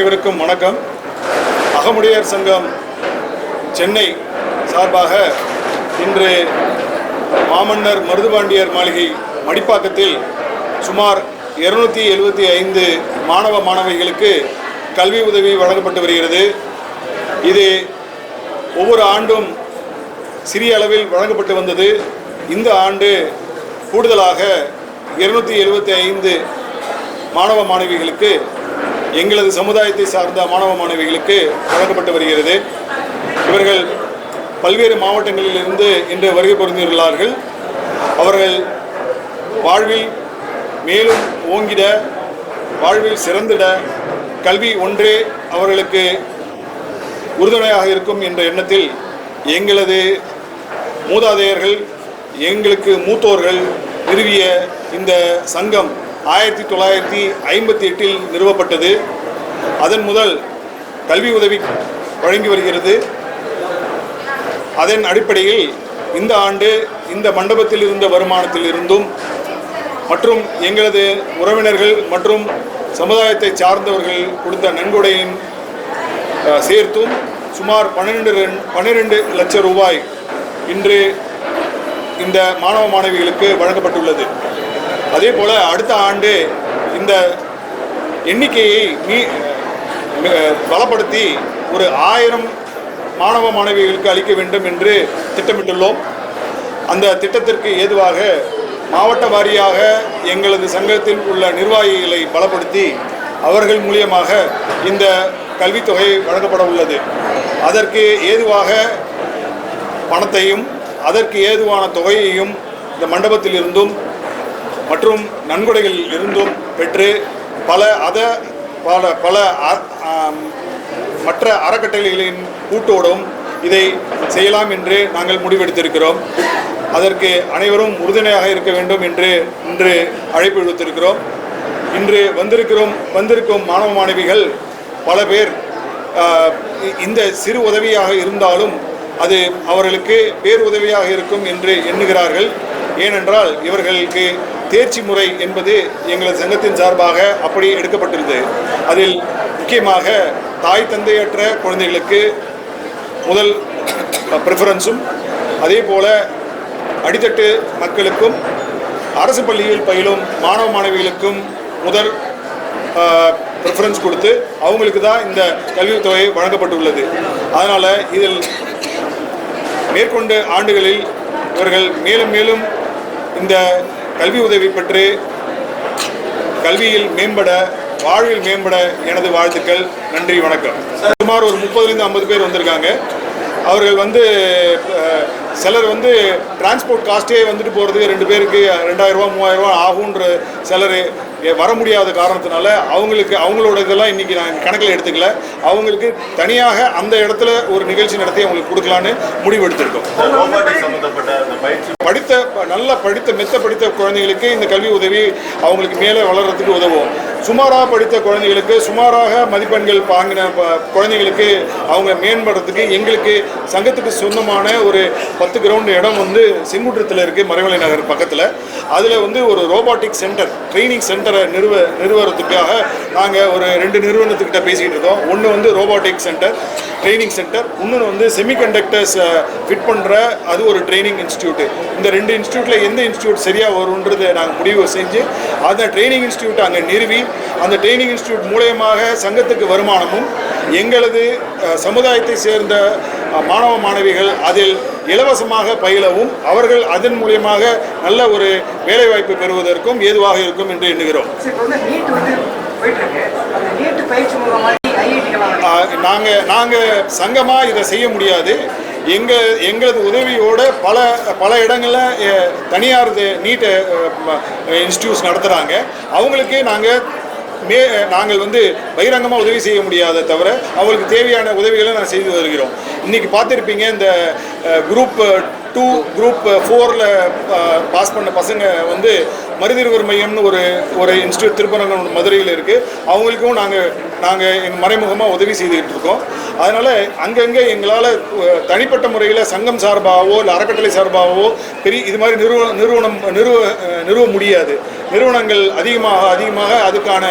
அனைவருக்கும் வணக்கம். அகமுடையார் சங்கம் சென்னை சார்பாக இன்று மாமன்னர் மருதுபாண்டியர் மாளிகை மடிப்பாக்கத்தில் சுமார் இருநூத்தி எழுபத்தி ஐந்து மாணவ மாணவிகளுக்கு கல்வி உதவி வழங்கப்பட்டு வருகிறது. இது ஒவ்வொரு ஆண்டும் சிறிய அளவில் வழங்கப்பட்டு வந்தது. இந்த ஆண்டு கூடுதலாக இருநூத்தி எழுபத்தி ஐந்து மாணவ மாணவிகளுக்கு எங்களது சமுதாயத்தை சார்ந்த மாணவ மாணவிகளுக்கு வழங்கப்பட்டு வருகிறது. இவர்கள் பல்வேறு மாவட்டங்களில் இருந்து இன்று வருகை புரிந்துள்ளார்கள். அவர்கள் வாழ்வில் மேலும் ஓங்கிட வாழ்வில் சிறந்திட கல்வி ஒன்றே அவர்களுக்கு உறுதுணையாக இருக்கும் என்ற எண்ணத்தில் எங்களது மூதாதையர்கள் எங்களுக்கு மூத்தோர்கள் நிறுவிய இந்த சங்கம் ஆயிரத்தி தொள்ளாயிரத்தி ஐம்பத்தி எட்டில் நிறுவப்பட்டது. அதன் முதல் கல்வி உதவி வழங்கி வருகிறது. அதன் அடிப்படையில் இந்த ஆண்டு இந்த மண்டபத்தில் இருந்த வருமானத்தில் இருந்தும் மற்றும் எங்களது உறவினர்கள் மற்றும் சமுதாயத்தை சார்ந்தவர்கள் கொடுத்த நன்கொடையின் சேர்த்தும் சுமார் பன்னிரெண்டு பன்னிரெண்டு லட்சம் ரூபாய் இன்று இந்த மாணவ மாணவிகளுக்கு வழங்கப்பட்டுள்ளது. அதே போல் அடுத்த ஆண்டு இந்த எண்ணிக்கையை மீ பலப்படுத்தி ஒரு ஆயிரம் மாணவ மாணவிகளுக்கு அளிக்க வேண்டும் என்று திட்டமிட்டுள்ளோம். அந்த திட்டத்திற்கு ஏதுவாக மாவட்ட வாரியாக எங்களது சங்கத்தில் உள்ள நிர்வாகிகளை பலப்படுத்தி அவர்கள் மூலியமாக இந்த கல்வித்தொகை வழங்கப்பட உள்ளது. அதற்கு ஏதுவாக பணத்தையும் அதற்கு ஏதுவான தொகையையும் இந்த மண்டபத்தில் இருந்தும் மற்றும் நன்கொடைகளில் இருந்தும் பெற்று பல அத பல பல அ- மற்ற அறக்கட்டளைகளின் கூட்டோடும் இதை செய்யலாம் என்று நாங்கள் முடிவெடுத்திருக்கிறோம். அதற்கு அனைவரும் உறுதுணையாக இருக்க வேண்டும் என்று இன்று அழைப்பு விடுத்திருக்கிறோம். இன்று வந்திருக்கிறோம் வந்திருக்கும் மாணவ மாணவிகள் பல பேர் இந்த சிறு உதவியாக இருந்தாலும் அது அவர்களுக்கு பேருதவியாக இருக்கும் என்று எண்ணுகிறார்கள். ஏனென்றால் இவர்களுக்கு தேர்ச்சி முறை என்பது எங்களது சங்கத்தின் சார்பாக அப்படி எடுக்கப்பட்டுள்ளது அதில் முக்கியமாக தாய் தந்தையற்ற குழந்தைகளுக்கு முதல் ப்ரிஃபரன்ஸும் அதே போல அடித்தட்டு மக்களுக்கும் அரசு பள்ளியில் பயிலும் மாணவ மாணவிகளுக்கும் முதல் ப்ரிஃபரன்ஸ் கொடுத்து அவங்களுக்கு தான் இந்த கல்வித்தொகை வழங்கப்பட்டுள்ளது. அதனால் இதில் மேற்கொண்ட ஆண்டுகளில் இவர்கள் மேலும் மேலும் இந்த கல்வி உதவி பெற்று கல்வியில் மேம்பட வாழ்வில் மேம்பட எனது வாழ்த்துக்கள். நன்றி வணக்கம். சுமார் ஒரு முப்பதுலேருந்து ஐம்பது பேர் வந்திருக்காங்க. அவர்கள் வந்து சிலர் வந்து டிரான்ஸ்போர்ட் காஸ்ட்டே வந்துட்டு போகிறதுக்கு ரெண்டு பேருக்கு ரெண்டாயிரரூவா மூவாயிரரூவா ஆகுன்ற சிலர் வர முடியாத காரணத்தினால அவங்களுக்கு அவங்களோட இதெல்லாம் இன்றைக்கி நாங்கள் கணக்கில் எடுத்துக்கல. அவங்களுக்கு தனியாக அந்த இடத்துல ஒரு நிகழ்ச்சி நடத்தி அவங்களுக்கு கொடுக்கலான்னு முடிவு எடுத்திருக்கோம் ரோபோட்டிக் சம்பந்தப்பட்ட அந்த பயிற்சி படித்த ப- நல்ல படித்த மெத்த படித்த குழந்தைகளுக்கு இந்த கல்வி உதவி அவங்களுக்கு மேலே வளர்கிறதுக்கு உதவும். சுமாராக படித்த குழந்தைகளுக்கு சுமாராக மதிப்பெண்கள் வாங்கின ப- குழந்தைகளுக்கு அவங்க மேம்படுறதுக்கு எங்களுக்கு சங்கத்துக்கு சொந்தமான ஒரு பத்து கிரவுண்டு இடம் வந்து செங்குன்றத்தில் இருக்குது மறைமலை நகர் பக்கத்தில். அதில் வந்து ஒரு ரோபாட்டிக் சென்டர் ட்ரைனிங் சென்டரை நிறுவ நிறுவனத்துக்காக நாங்கள் ஒரு ரெண்டு நிறுவனத்துக்கிட்ட பேசிகிட்டு இருக்கோம். ஒன்று வந்து ரோபோட்டிக் சென்டர் ட்ரைனிங் சென்டர் இன்னொன்று வந்து செமிகண்டக்டர்ஸ் ஃபிட் பண்ணுற அது ஒரு ட்ரைனிங் இன்ஸ்டியூட்டு இந்த ரெண்டு இன்ஸ்டியூட்டில் எந்த இன்ஸ்டியூட் சரியாக வரும்ன்றதை நாங்கள் முடிவு செஞ்சு அந்த ட்ரைனிங் இன்ஸ்டியூட் அங்கே நிறுவி அந்த ட்ரைனிங் இன்ஸ்டியூட் மூலயமாக சங்கத்துக்கு வருமானமும் எங்களது சமுதாயத்தை சேர்ந்த மாணவ மாணவிகள் அதில் இலவசமாக பயிலவும் அவர்கள் அதன் மூலியமாக நல்ல ஒரு வேலைவாய்ப்பு பெறுவதற்கும் ஏதுவாக இருக்கும் என்று எண்ணுகிறோம். அந்த பயிற்சி மூலமாக நாங்கள் நாங்கள் சங்கமாக இதை செய்ய முடியாது. எங்கள் எங்களது உதவியோட பல பல இடங்களில் தனியார் இது நீட் இன்ஸ்டியூட்ஸ் நடத்துகிறாங்க அவங்களுக்கு நாங்கள் மே நாங்கள் வந்து பகிரங்கமாக உதவி செய்ய முடியாத தவிர அவங்களுக்கு தேவையான உதவிகளை நான் செய்து வருகிறோம். இன்றைக்கி பார்த்துருப்பீங்க இந்த குரூப் டூ குரூப் ஃபோரில் பாஸ் பண்ண பசங்க வந்து மருதிருவர் மையம்னு ஒரு ஒரு இன்ஸ்டியூட் திருப்பரங்கம் மதுரையில் இருக்குது அவங்களுக்கும் நாங்கள் நாங்கள் எங்கள் மறைமுகமாக உதவி செய்துக்கிட்டு இருக்கோம். அதனால் அங்கங்கே எங்களால் தனிப்பட்ட முறையில் சங்கம் சார்பாகவோ இல்லை அறக்கட்டளை சார்பாகவோ பெரிய இது மாதிரி நிறுவ நிறுவனம் நிறுவ நிறுவ முடியாது. நிறுவனங்கள் அதிகமாக அதிகமாக அதுக்கான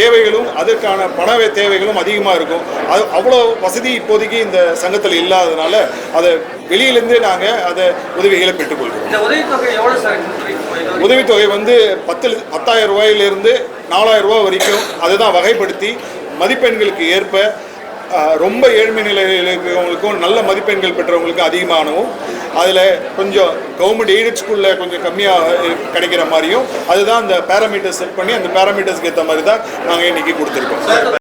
தேவைகளும் அதற்கான பண தேவைகளும் அதிகமாக இருக்கும். அது அவ்வளோ வசதி இப்போதைக்கு இந்த சங்கத்தில் இல்லாததுனால அதை வெளியிலேருந்தே நாங்கள் அதை உதவிகளை பெற்றுக்கொள்கிறோம். இந்த உதவித்தொகை எவ்வளோ சார்? உதவித்தொகை? வந்து பத்து பத்தாயிரம் ரூபாயிலிருந்து நாலாயிரம் ரூபாய் வரைக்கும் அதுதான் வகைப்படுத்தி மதிப்பெண்களுக்கு ஏற்ப ரொம்ப ஏழ்மை நிலையில் இருக்கிறவங்களுக்கும் நல்ல மதிப்பெண்கள் பெற்றவங்களுக்கும் அதிகமானவும் அதில் கொஞ்சம் கவர்மெண்ட் எய்டட் ஸ்கூலில் கொஞ்சம் கம்மியாக கிடைக்கிற மாதிரியும் அதுதான் அந்த பேராமீட்டர்ஸ் செட் பண்ணி அந்த பேராமீட்டர்ஸ்க்கு ஏற்ற மாதிரி தான் நாங்கள் இன்றைக்கி கொடுத்துருக்கோம்